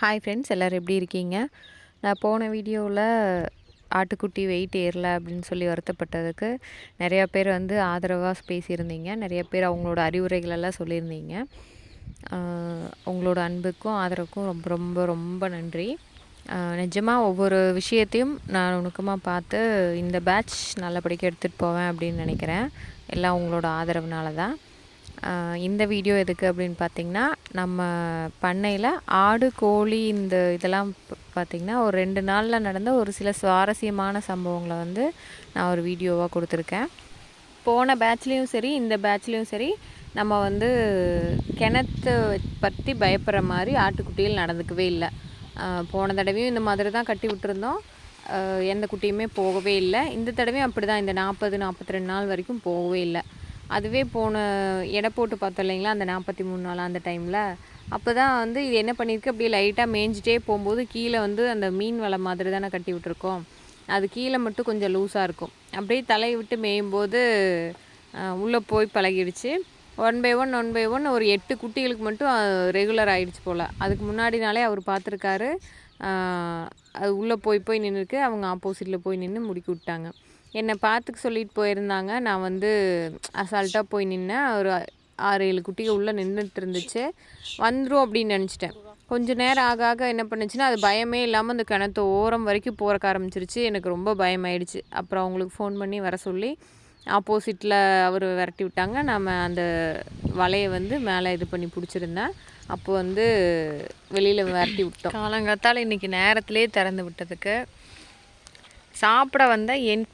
Hi friends எல்லோரும் எப்படி இருக்கீங்க? நான் போன வீடியோவில் ஆட்டுக்குட்டி வெயிட் ஏறல அப்படின்னு சொல்லி வருத்தப்பட்டதுக்கு நிறையா பேர் வந்து ஆதரவாக பேசியிருந்தீங்க. நிறைய பேர் அவங்களோட அறிவுரைகளெல்லாம் சொல்லியிருந்தீங்க. உங்களோட அன்புக்கும் ஆதரவுக்கும் ரொம்ப ரொம்ப ரொம்ப நன்றி. நிஜமாக ஒவ்வொரு விஷயத்தையும் நான் நுணுக்கமாக பார்த்து இந்த பேட்ச் நல்லபடியாக எடுத்துகிட்டு போவேன் அப்படின்னு நினைக்கிறேன். எல்லாம் உங்களோட ஆதரவுனால தான் இந்த வீடியோ எதுக்கு அப்படின்னு பார்த்தீங்கன்னா நம்ம பண்ணையில் ஆடு கோழி இந்த இதெல்லாம் பார்த்திங்கன்னா பார்த்தீங்கன்னா ஒரு ரெண்டு நாளில் நடந்த ஒரு சில சுவாரஸ்யமான சம்பவங்களை வந்து நான் ஒரு வீடியோவாக கொடுத்துருக்கேன். போன பேட்ச்லேயும் சரி இந்த பேட்ச்லேயும் சரி நம்ம வந்து கிணத்து பற்றி பயப்படுற மாதிரி ஆட்டுக்குட்டிகள் நடந்துக்கவே இல்லை. போன தடவையும் இந்த மாதிரி தான் கட்டி விட்டுருந்தோம். எந்த குட்டியுமே போகவே இல்லை. இந்த தடவையும் அப்படி தான் இந்த நாற்பது நாற்பத்தி ரெண்டு நாள் வரைக்கும் போகவே இல்லை. அதுவே போன எடை போட்டு பார்த்தோம் இல்லைங்களா அந்த நாற்பத்தி மூணு நாள் அந்த டைமில் அப்போ தான் வந்து இது என்ன பண்ணியிருக்கு? அப்படியே லைட்டாக மேய்ஞ்சிட்டே போகும்போது கீழே வந்து அந்த மீன் வலை மாதிரி தானே கட்டி விட்டுருக்கோம். அது கீழே மட்டும் கொஞ்சம் லூஸாக இருக்கும். அப்படியே தலையை விட்டு மேயும்போது உள்ளே போய் பழகிடுச்சு. One by one one by one ஒரு எட்டு குட்டிகளுக்கு மட்டும் ரெகுலர் ஆகிடுச்சு போல். அதுக்கு முன்னாடி நாளே அவர் பார்த்துருக்காரு. அது உள்ளே போய் போய் நின்றுருக்கு அவங்க ஆப்போசிட்டில் போய் நின்று முடிக்கி விட்டாங்க. என்னை பார்த்துக்க சொல்லிட்டு போயிருந்தாங்க. நான் வந்து அசால்ட்டாக போய் நின்னேன். ஒரு ஆறு ஏழு குட்டிகள் உள்ளே நின்றுட்டு இருந்துச்சு வந்துடும் அப்படின்னு நினச்சிட்டேன். கொஞ்ச நேரம் ஆக ஆக என்ன பண்ணுச்சுன்னா அது பயமே இல்லாமல் அந்த கிணத்து ஓரம் வரைக்கும் போறக்க ஆரம்பிச்சிருச்சு. எனக்கு ரொம்ப பயமாயிடுச்சு. அப்புறம் அவங்களுக்கு ஃபோன் பண்ணி வர சொல்லி ஆப்போசிட்டில் அவர் விரட்டி விட்டாங்க. நம்ம அந்த வலையை வந்து மேலே இது பண்ணி பிடிச்சிருந்தேன். அப்போ வந்து வெளியில் விரட்டி விட்டோம். காலங்காத்தால் இன்றைக்கி நேரத்திலே திறந்து விட்டதுக்கு. சாப்பிட வந்தால் என்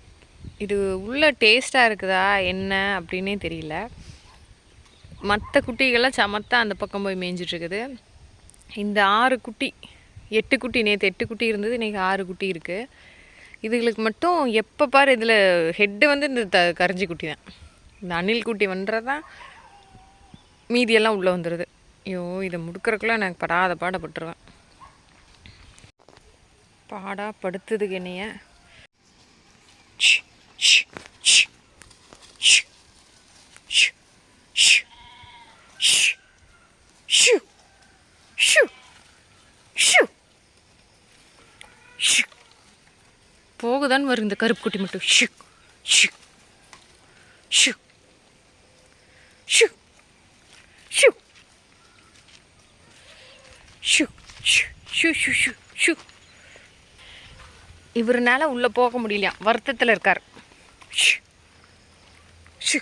இது உள்ள டேஸ்ட்டாக இருக்குதா என்ன அப்படின்னே தெரியல. மற்ற குட்டிகள்லாம் சமத்தா அந்த பக்கம் போய் மேய்ஞ்சிட்ருக்குது. இந்த ஆறு குட்டி எட்டு குட்டி நேற்று எட்டு குட்டி இருந்தது இன்றைக்கி ஆறு குட்டி இருக்குது இதுகளுக்கு மட்டும் எப்போ பாரு இதில் ஹெட்டு வந்து இந்த த கரைஞ்சி குட்டி தான். இந்த அணில் குட்டி வந்துறதான் மீதியெல்லாம் உள்ளே வந்துடுது ஐயோ இதை முடுக்கறதுக்குள்ள எனக்கு படாத பாடப்பட்டுருவேன் பாடாக படுத்துதுக்கு என்னைய ஷ், ஷ், ஷ், ஷ், ஷ், ஷ், ஷ், ஷு, ஷு, ஷு, ஷு. தான் வரும் இந்த கருப்பு குட்டி மட்டும் ஷு ஷு ஷு ஷு ஷு ஷு ஷு ஷு ஷு ஷு ஷு இவருனால உள்ளே போக முடியலையா வருத்தத்தில் இருக்கார் ஷு ஷு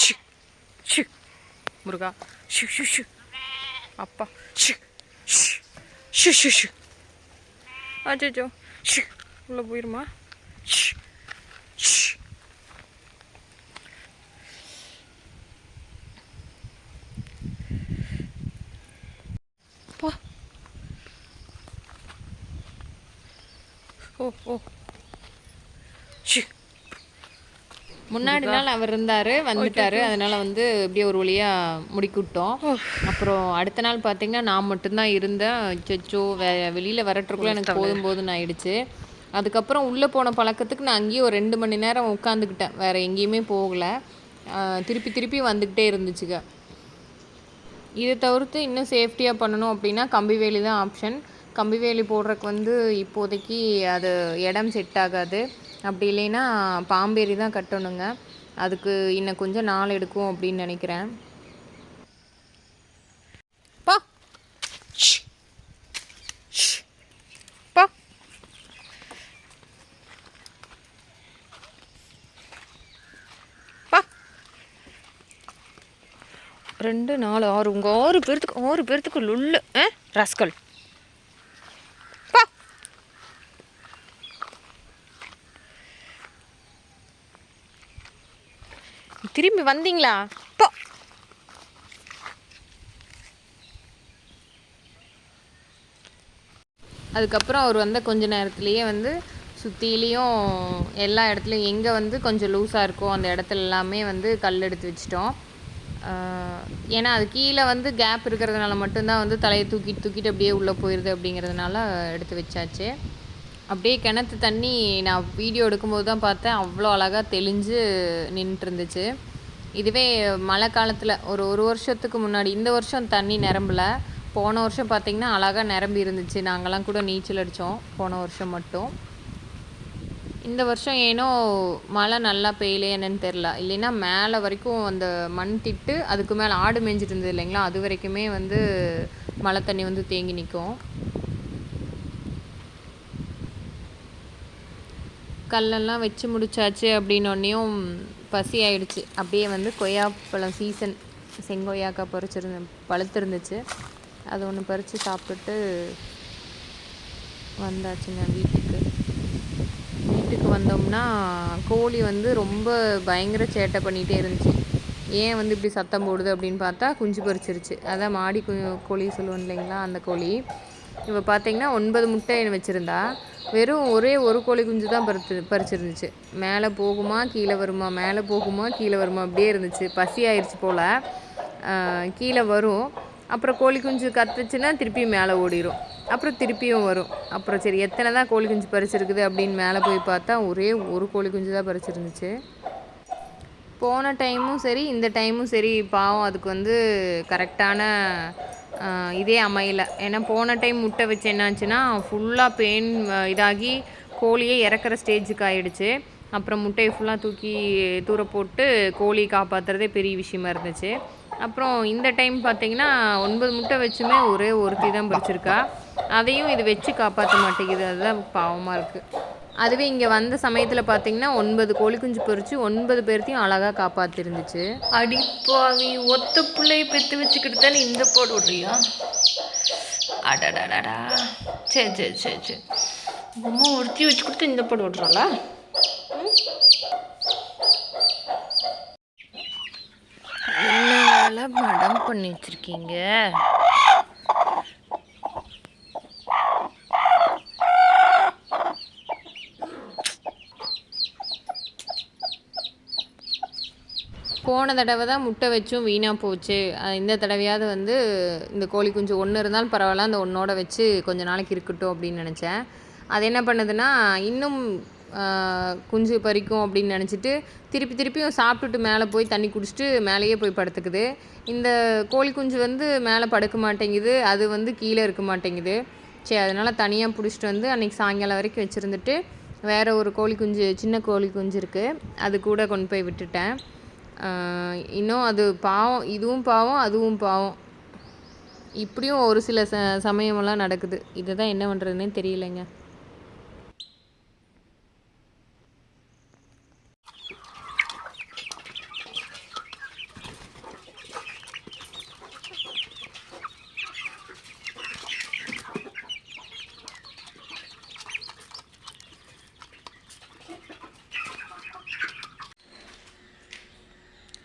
ஷு ஷு முருகா ஷு ஷு ஷு அப்பா ஷு ஷு ஷு ஷு ஷு அச்சோ உள்ளே போயிருமா? போ ஓ ஓ ஷு முன்னாடி நாள் அவர் இருந்தார் வந்துட்டாரு. அதனால வந்து இப்படியே ஒரு வழியா முடுக்கி விட்டோம் அப்புறம் அடுத்த நாள் பார்த்தீங்கன்னா நான் மட்டும்தான் இருந்தேன். அச்சோ வெ வெளியில் வரட்டுக்குள்ள எனக்கு போதும் போதும்னு ஆயிடுச்சு. அதுக்கப்புறம் உள்ளே போன பழக்கத்துக்கு நான் அங்கேயே ஒரு ரெண்டு மணி நேரம் உட்காந்துக்கிட்டேன். வேற எங்கேயுமே போகலை. திருப்பி திருப்பி வந்துக்கிட்டே இருந்துச்சுங்க இதை தவிர்த்து இன்னும் சேஃப்டியாக பண்ணணும் அப்படின்னா கம்பி வேலி தான் ஆப்ஷன். கம்பி வேலி போடுறதுக்கு வந்து இப்போதைக்கு அது இடம் செட் ஆகாது. அப்படி இல்லைன்னா பாம்பேரி தான் கட்டணுங்க. அதுக்கு இன்னும் கொஞ்சம் நாள் எடுக்கும் அப்படின்னு நினைக்கிறேன். பா. பா. பா. ரெண்டு நாலு ஆறு. உங்கள் ஆறு பேர்த்துக்கு ஆறு பேர்த்துக்கு லுல்லு ஆ? ரஸ்கல் பா திரும்பி வந்தீங்களா? போ. அதுக்கப்புறம் அவர் வந்த கொஞ்ச நேரத்துலேயே வந்து சுற்றிலையும் எல்லா இடத்துலையும் எங்கே வந்து கொஞ்சம் லூஸாக இருக்கோ அந்த இடத்துல எல்லாமே வந்து கல் எடுத்து வச்சிட்டோம். ஏன்னா அது கீழே வந்து கேப் இருக்கிறதுனால மட்டும்தான் வந்து தலையை தூக்கிட்டு தூக்கிட்டு அப்படியே உள்ளே போயிடுது அப்படிங்கிறதுனால எடுத்து வச்சாச்சு. அப்படியே கிணத்து தண்ணி நான் வீடியோ எடுக்கும்போது தான் பார்த்தேன். அவ்வளோ அழகாக தெளிஞ்சு நின்றுருந்துச்சு இதுவே மழை காலத்தில் ஒரு ஒரு வருஷத்துக்கு முன்னாடி இந்த வருஷம் தண்ணி நிரம்பல. போன வருஷம் பார்த்திங்கன்னா அழகாக நிரம்பி இருந்துச்சு. நாங்களாம் கூட நீச்சல் அடித்தோம் போன வருஷம் மட்டும். இந்த வருஷம் ஏனோ மழை நல்லா பெய்யலே என்னன்னு தெரில இல்லைன்னா மேலே வரைக்கும் அந்த மண் திட்டு அதுக்கு மேலே ஆடு மேய்ஞ்சிட்டு இருந்தது இல்லைங்களா? அது வரைக்குமே வந்து மழை தண்ணி வந்து தேங்கி நிற்கும். கல்லெல்லாம் வச்சு முடிச்சாச்சு அப்படின்னோடனையும் பசி ஆயிடுச்சு. அப்படியே வந்து கொய்யாப்பழம் சீசன் செங்கொய்யாக்காய் பறிச்சிருந்து பழுத்திருந்துச்சு. அது ஒன்று பறித்து சாப்பிட்டுட்டு வந்தாச்சுங்க வீட்டுக்கு. வீட்டுக்கு வந்தோம்னா கோழி வந்து ரொம்ப பயங்கர சேட்டை பண்ணிகிட்டே இருந்துச்சு. ஏன் வந்து இப்படி சத்தம் போடுது அப்படின்னு பார்த்தா குஞ்சு பறிச்சிருச்சு. அதான் மாடி கு கோழி சொல்லுவோம் இல்லைங்களா அந்த கோழி. இப்போ பார்த்தீங்கன்னா ஒன்பது முட்டை வச்சுருந்தா. வெறும் ஒரே ஒரு கோழி குஞ்சு தான் பறித்து பறிச்சிருந்துச்சு. மேலே போகுமா கீழே வருமா மேலே போகுமா கீழே வருமா அப்படியே இருந்துச்சு. பசி ஆயிடுச்சு போல். கீழே வரும். அப்புறம் கோழி குஞ்சு கத்துச்சுன்னா திருப்பி மேலே ஓடிடும் அப்புறம் திருப்பியும் வரும். அப்புறம் சரி எத்தனை தான் கோழி குஞ்சு பறிச்சிருக்குது அப்படின்னு மேலே போய் பார்த்தா ஒரே ஒரு கோழி குஞ்சு தான் பறிச்சிருந்துச்சு. போன டைமும் சரி இந்த டைமும் சரி. பாவம் அதுக்கு வந்து கரெக்டான இதே அமையல. ஏன்னா போன டைம் முட்டை வச்சு என்னாச்சுன்னா ஃபுல்லாக பெயின் இதாகி கோழியே இறக்குற ஸ்டேஜுக்கு ஆயிடுச்சு. அப்புறம் முட்டையை ஃபுல்லாக தூக்கி தூர போட்டு கோழி காப்பாற்றுறதே பெரிய விஷயமா இருந்துச்சு. அப்புறம் இந்த டைம் பார்த்தீங்கன்னா ஒன்பது முட்டை வச்சுமே ஒரே ஒருத்தி தான் பிடிச்சிருக்கா அதையும் இது வச்சு காப்பாற்ற மாட்டேங்குது. அதுதான் பாவமாக இருக்குது அதுவே இங்கே வந்த சமயத்தில் பார்த்தீங்கன்னா ஒன்பது கோழி குஞ்சு பொறிச்சு ஒன்பது பேர்த்தையும் அழகாக காப்பாற்றிருந்துச்சு அடிப்பாவி ஒத்த பிள்ளைய பெற்று வச்சுக்கிட்டு தானே இந்த போடு விட்றியா அடடடடா. சரி சரி சரி சரி அம்மா ஒருத்தி வச்சு கொடுத்து இந்த போடு விட்றாளா என்ன மடம் பண்ணி வச்சுருக்கீங்க? போன தடவை தான் முட்டை வச்சும் வீணாக போச்சு. இந்த தடவையாவது வந்து இந்த கோழி குஞ்சு ஒன்று இருந்தாலும் பரவாயில்ல அந்த ஒன்றோட வச்சு கொஞ்ச நாளைக்கு இருக்கட்டும் அப்படின்னு நினச்சேன். அது என்ன பண்ணுதுன்னா இன்னும் குஞ்சு பறிக்கும் அப்படின்னு நினச்சிட்டு திருப்பி திருப்பியும் சாப்பிட்டுட்டு மேலே போய் தண்ணி குடிச்சிட்டு மேலேயே போய் படுத்துக்குது. இந்த கோழி குஞ்சு வந்து மேலே படுக்க மாட்டேங்குது அது வந்து கீழே இருக்க மாட்டேங்குது. சரி அதனால் தனியாக பிடிச்சிட்டு வந்து அன்றைக்கி சாயங்காலம் வரைக்கும் வச்சுருந்துட்டு வேறு ஒரு கோழி குஞ்சு சின்ன கோழி குஞ்சு இருக்குது அது கூட கொண்டு போய் விட்டுட்டேன். இன்னும் அது பாவம் இதுவும் பாவம் அதுவும் பாவம். இப்படியும் ஒரு சில ச சமயமெல்லாம் நடக்குது. இதை தான் என்ன பண்ணுறதுனே தெரியலைங்க.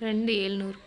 ரெண்டு ஏழ்நூறு